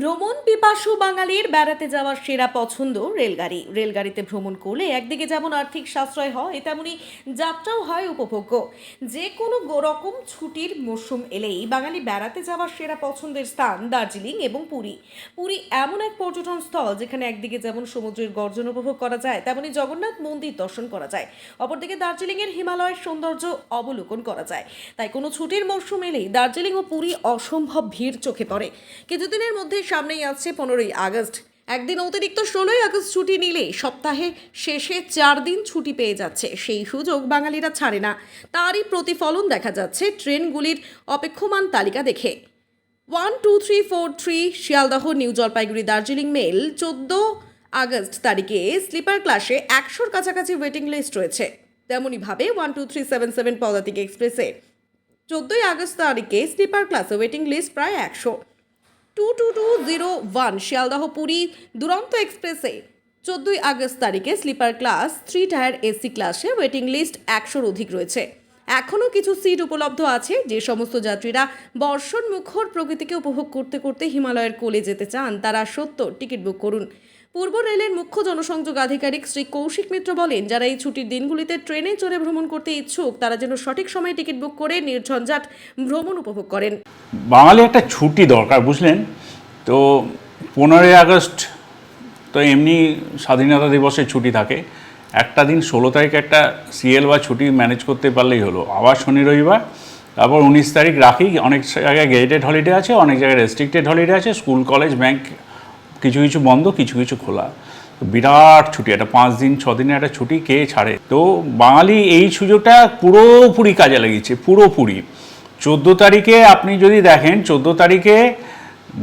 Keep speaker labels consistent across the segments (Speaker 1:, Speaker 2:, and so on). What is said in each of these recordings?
Speaker 1: ভ্রমণ পিপাসু বাঙালির বেড়াতে যাওয়ার সেরা পছন্দ রেলগাড়ি। রেলগাড়িতে ভ্রমণ করলে একদিকে যেমন আর্থিক সাশ্রয় হয়, তেমনি যাত্রাও হয় উপভোগ্য। যে কোনো রকম ছুটির মরশুম এলেই বাঙালি বেড়াতে যাওয়ার সেরা পছন্দের স্থান দার্জিলিং এবং পুরী। পুরী এমন এক পর্যটন স্থল যেখানে একদিকে যেমন সমুদ্রের গর্জন উপভোগ করা যায়, তেমনি জগন্নাথ মন্দির দর্শন করা যায়। অপরদিকে দার্জিলিংয়ের হিমালয়ের সৌন্দর্য অবলোকন করা যায়। তাই কোনো ছুটির মরশুম এলেই দার্জিলিং ও পুরী অসম্ভব ভিড় চোখে পড়ে। কিছুদিনের মধ্যে সামনেই আছে পনেরোই আগস্ট। একদিন অতিরিক্ত ষোলোই আগস্ট ছুটি নিলে সপ্তাহে শেষে চার দিন ছুটি পেয়ে যাচ্ছে, সেই সুযোগ বাঙালিরা ছাড়ে না। তারই প্রতিফলন দেখা যাচ্ছে ট্রেনগুলির অপেক্ষমান তালিকা দেখে। One, two, three, four, three, Sealdah, new Jalpaiguri, Darjeeling mail চোদ্দ আগস্ট তারিখে স্লিপার ক্লাসে একশোর কাছাকাছি ওয়েটিং লিস্ট রয়েছে। তেমনইভাবে one, two, three, seven seven Padatik এক্সপ্রেসে চোদ্দোই আগস্ট তারিখে স্লিপার ক্লাসে ওয়েটিং লিস্ট প্রায় একশো। Two two two zero one Sealdah Puri Duronto এক্সপ্রেসে। চোদ্দোই আগস্ট তারিখে sleeper class three tier AC ক্লাসে ওয়েটিং লিস্ট একশোর অধিক রয়েছে। এখনও কিছু সিট উপলব্ধ আছে, যে সমস্ত যাত্রীরা বর্ষণ মুখর প্রকৃতিকে উপভোগ করতে করতে হিমালয়ের কোলে যেতে চান, তারা সত্য, টিকিট বুক করুন। পূর্ব রেলের মুখ্য জনসংযোগ আধিকারিক শ্রী কৌশিক মিত্র বলেন, যারা এই ছুটির দিনগুলিতে ট্রেনে চড়ে ভ্রমণ করতে ইচ্ছুক, তারা যেন সঠিক সময়ে টিকিট বুক করে নির্ঝঞ্ঝাট ভ্রমণ উপভোগ করেন।
Speaker 2: বাঙালি একটা ছুটি দরকার, বুঝলেন? তো পনেরোই আগস্ট, তো এমনি স্বাধীনতা দিবসের ছুটি থাকে। একটা দিন ষোলো তারিখ একটা সিএল বা ছুটি ম্যানেজ করতে পারলেই হলো। আবার শনি রবিবার, তারপর উনিশ তারিখ রাখি। অনেক জায়গায় গেজেটেড হলিডে আছে, অনেক জায়গায় রেস্ট্রিক্টেড হলিডে আছে। স্কুল, কলেজ, ব্যাংক, কিছু কিছু বন্ধ, কিছু কিছু খোলা। বিরাট ছুটি, একটা পাঁচ দিন, ছ দিনের একটা ছুটি, কে ছাড়ে? তো বাঙালি এই সুযোগটা পুরোপুরি কাজে লাগিয়েছে, পুরোপুরি। চোদ্দ তারিখে আপনি যদি দেখেন, চোদ্দ তারিখে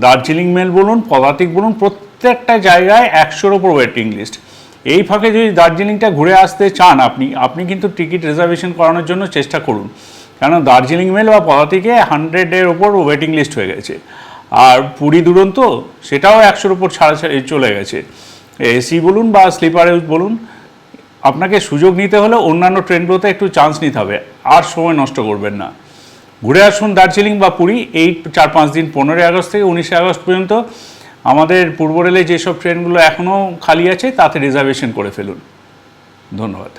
Speaker 2: দার্জিলিং মেল বলুন পদাতিক বলুন, প্রত্যেকটা জায়গায় একশোর ওপর ওয়েটিং লিস্ট এই ফাঁকে যদি দার্জিলিংটা ঘুরে আসতে চান আপনি আপনি কিন্তু টিকিট রিজার্ভেশন করানোর জন্য চেষ্টা করুন। কারণ দার্জিলিং মেল বা পদাতিকে হান্ড্রেডের ওপর ওয়েটিং লিস্ট হয়ে গেছে। আর পুরী দুরন্ত, সেটাও একশোর ওপর ছাড়া ছাড়া চলে গেছে। এসি বলুন বা স্লিপারে বলুন, আপনাকে সুযোগ নিতে হলে অন্যান্য ট্রেনগুলোতে একটু চান্স নিতে হবে। আর সময় নষ্ট করবেন না। ঘুরে আসুন দার্জিলিং বা পুরী, এই চার পাঁচ দিন পনেরোই আগস্ট থেকে উনিশে আগস্ট পর্যন্ত আমাদের পূর্ব রেলে যেসব ট্রেনগুলো এখনও খালি আছে, তাতে রিজার্ভেশন করে ফেলুন। ধন্যবাদ।